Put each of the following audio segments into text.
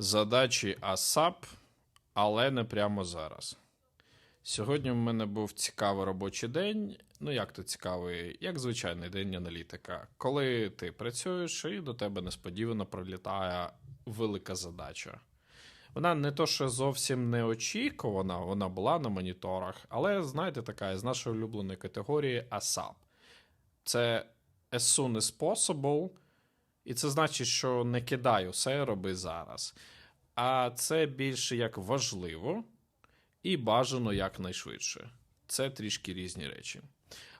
задачі ASAP, але не прямо зараз. Сьогодні в мене був цікавий робочий день. Ну, як то цікавий, як звичайний день аналітика. Коли ти працюєш і до тебе несподівано прилітає велика задача. Вона не то, що зовсім не очікувана, вона була на моніторах, але знаєте, така з нашої улюбленої категорії ASAP. Це as soon as possible, і це значить, що не кидай усе, роби зараз. А це більше як важливо і бажано якнайшвидше. Це трішки різні речі.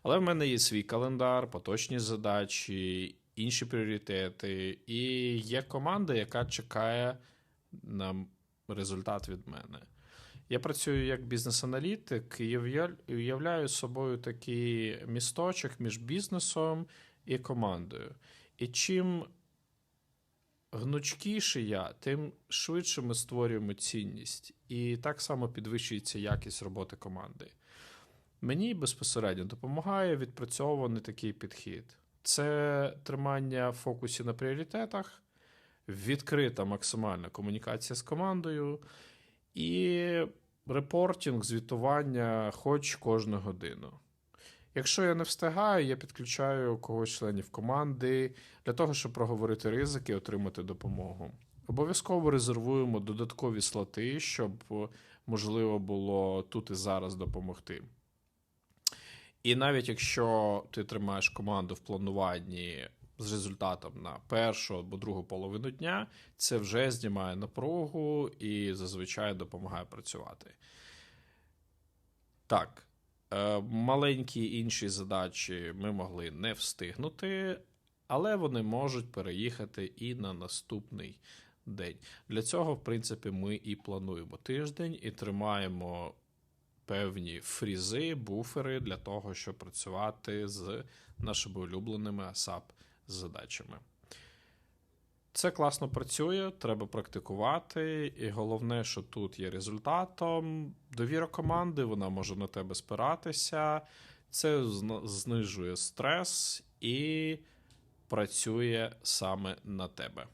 Але в мене є свій календар, поточні задачі, інші пріоритети, і є команда, яка чекає на результат від мене. Я працюю як бізнес-аналітик і уявля- уявляю собою такий місточок між бізнесом і командою. І чим гнучкіше я, тим швидше ми створюємо цінність. І так само підвищується якість роботи команди. Мені безпосередньо допомагає відпрацьований такий підхід. Це тримання в фокусі на пріоритетах, відкрита максимальна комунікація з командою і репортінг, звітування хоч кожну годину. Якщо я не встигаю, я підключаю когось членів команди для того, щоб проговорити ризики отримати допомогу. Обов'язково резервуємо додаткові слоти, щоб можливо було тут і зараз допомогти. І навіть якщо ти тримаєш команду в плануванні з результатом на першу або другу половину дня, це вже знімає напругу і зазвичай допомагає працювати. Так, е, маленькі інші задачі ми могли не встигнути, але вони можуть переїхати і на наступний день. Для цього, в принципі, ми і плануємо тиждень і тримаємо певні фрізи, буфери для того, щоб працювати з нашими улюбленими ASAP задачами. Це класно працює, треба практикувати, і головне, що тут є результатом. Довіра команди, вона може на тебе спиратися, це знижує стрес і працює саме на тебе.